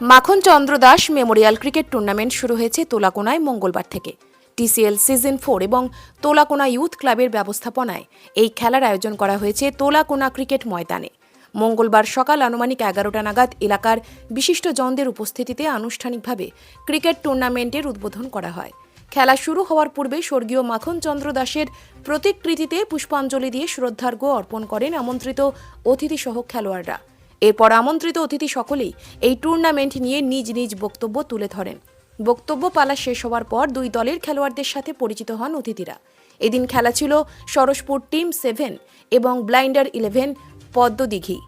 Makhan Chandra Das memorial cricket tournament শুরু হয়েছে তোলাকোনায় মঙ্গলবার থেকে। টিসিএল সিজন ফোর এবং তোলাকোনা ইউথ ক্লাবের ব্যবস্থাপনায় এই খেলার আয়োজন করা হয়েছে তোলাকোনা ক্রিকেট ময়দানে। মঙ্গলবার সকাল আনুমানিক এগারোটা নাগাদ এলাকার বিশিষ্ট জনদের উপস্থিতিতে আনুষ্ঠানিকভাবে ক্রিকেট টুর্নামেন্টের উদ্বোধন করা হয়। খেলা শুরু হওয়ার পূর্বে স্বর্গীয় মাখন চন্দ্র দাসের প্রতিকৃতিতে পুষ্পাঞ্জলি দিয়ে শ্রদ্ধার্ঘ্য অর্পণ করেন আমন্ত্রিত অতিথিসহ খেলোয়াড়রা। এরপর আমন্ত্রিত অতিথি সকলেই এই টুর্নামেন্ট নিয়ে নিজ নিজ বক্তব্য তুলে ধরেন। বক্তব্য পালা শেষ হওয়ার পর দুই দলের খেলোয়াড়দের সাথে পরিচিত হন অতিথিরা। এদিন খেলা ছিল সরসপুর টিম সেভেন এবং ব্লাইন্ডার ইলেভেন পদ্মদিঘি।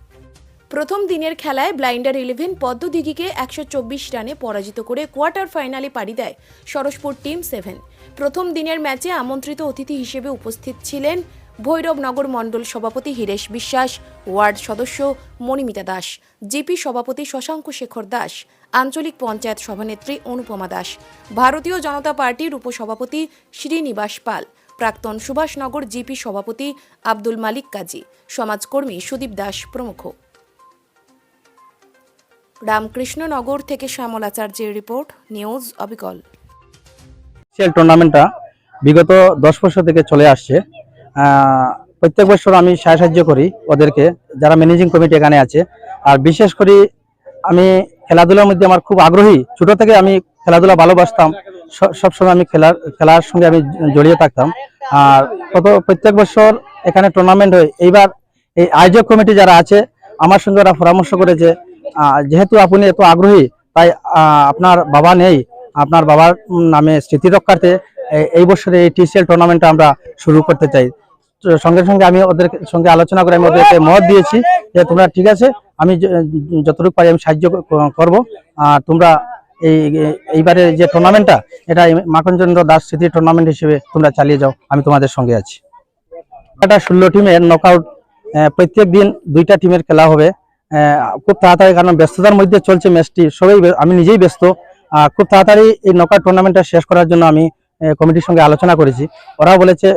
প্রথম দিনের খেলায় ব্লাইন্ডার ইলেভেন পদ্মদিঘিকে একশো চব্বিশ রানে পরাজিত করে কোয়ার্টার ফাইনালে পাড়ি দেয় সরসপুর টিম সেভেন। প্রথম দিনের ম্যাচে আমন্ত্রিত অতিথি হিসেবে উপস্থিত ছিলেন ভৈরবনগর মণ্ডল সভাপতি হীরেশ বিশ্বাস, ওয়ার্ড সদস্য মণিমিতা দাস, জিপি সভাপতি শশাঙ্ক শেখর দাস, আঞ্চলিক পঞ্চায়েত সভানেত্রী অনুপমা দাস, ভারতীয় জনতা পার্টির উপসভাপতি শ্রীনিবাস পাল, প্রাক্তন সুভাষনগর জিপি সভাপতি আব্দুল মালিক কাজী, সমাজকর্মী সুদীপ দাস প্রমুখ। রামকৃষ্ণনগর থেকে শ্যামল আচার্যের রিপোর্ট, নিউজ অবিকল। টুর্নামেন্টটা বিগত দশ বছর থেকে চলে আসছে। প্রত্যেক বছর আমি সাহায্য করি ওদেরকে, যারা ম্যানেজিং কমিটি এখানে আছে। আর বিশেষ করে আমি খেলাধুলার মধ্যে আমার খুব আগ্রহী। ছোট থেকে আমি খেলাধুলা ভালোবাসতাম। সবসময় আমি খেলার খেলার সঙ্গে আমি জড়িয়ে থাকতাম। আর কত, প্রত্যেক বছর এখানে টুর্নামেন্ট হয়। এইবার এই আয়োজক কমিটি যারা আছে, আমার সঙ্গে ওরা পরামর্শ করেছে যেহেতু আপনি এত আগ্রহী তাই আপনার বাবা নেই আপনার বাবার নামে স্মৃতি রক্ষার্থে এই বছরে এই টিসিএল টুর্নামেন্টটা আমরা শুরু করতে চাই। সঙ্গে সঙ্গে আমি ওদের সঙ্গে আলোচনা করে আমি ওদেরকে মত দিয়েছি যে, তোমরা ঠিক আছে, আমি যতটুকু পারি আমি সাহায্য করব। আর তোমরা এই, এইবারে যে টুর্নামেন্টটা এটা মাখনচন্দ্র দাস স্মৃতি টুর্নামেন্ট হিসেবে তোমরা চালিয়ে যাও, আমি তোমাদের সঙ্গে আছি। এটা ষোলো টিমের নকআউট প্রত্যেক দিন দুইটা টিমের খেলা হবে। খুব তাড়াতাড়ি, কারণ ব্যস্ততার মধ্যে চলছে ম্যাচটি। সবাই আমি নিজেই ব্যস্ত। খুব তাড়াতাড়ি এই নকআউট টুর্নামেন্টটা শেষ করার জন্য আমি কমিটির সঙ্গে আলোচনা করেছি। ওরা বলেছে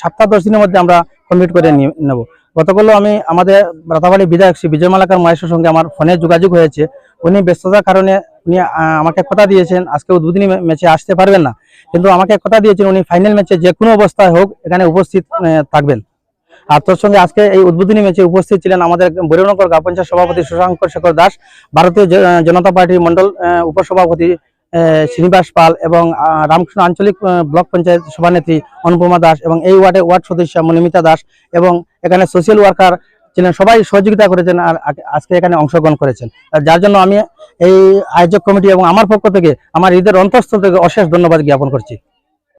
সপ্তাহ দশ দিনের মধ্যে আমরা কমপ্লিট করে নেব। গতকালও আমি আমাদের রাতাবাড়ি বিধায়ক শ্রী বিজয় মালাকার মহেশের সঙ্গে আমার ফোনে যোগাযোগ হয়েছে। উনি ব্যস্ততার কারণে উনি আমাকে কথা দিয়েছেন, আজকে উদ্বোধনী ম্যাচে আসতে পারবেন না। কিন্তু আমাকে কথা দিয়েছেন, উনি ফাইনাল ম্যাচে যে কোনো অবস্থায় হোক, এখানে উপস্থিত থাকবেন। আর তোর সঙ্গে আজকে এই উদ্বোধনী ম্যাচে উপস্থিত ছিলেন আমাদের বৈরনগর গ্রাম পঞ্চায়েত সভাপতি শশাঙ্ক শেখর দাস, ভারতীয় জনতা পার্টির মন্ডল উপসভাপতি শ্রীনিবাস পাল এবং রামকৃষ্ণ আঞ্চলিক ব্লক পঞ্চায়েত সভানেত্রী অনুপমা দাস এবং এই ওয়ার্ডে ওয়ার্ড সদস্য মনিমিতা দাস এবং এখানে সোশ্যাল ওয়ার্কার ছিলেন, সবাই সহযোগিতা করেছেন আর আজকে এখানে অংশগ্রহণ করেছেন। যার জন্য আমি এই আয়োজক কমিটি এবং আমার পক্ষ থেকে, আমার ঈদের অন্তঃস্থল থেকে অশেষ ধন্যবাদ জ্ঞাপন করছি।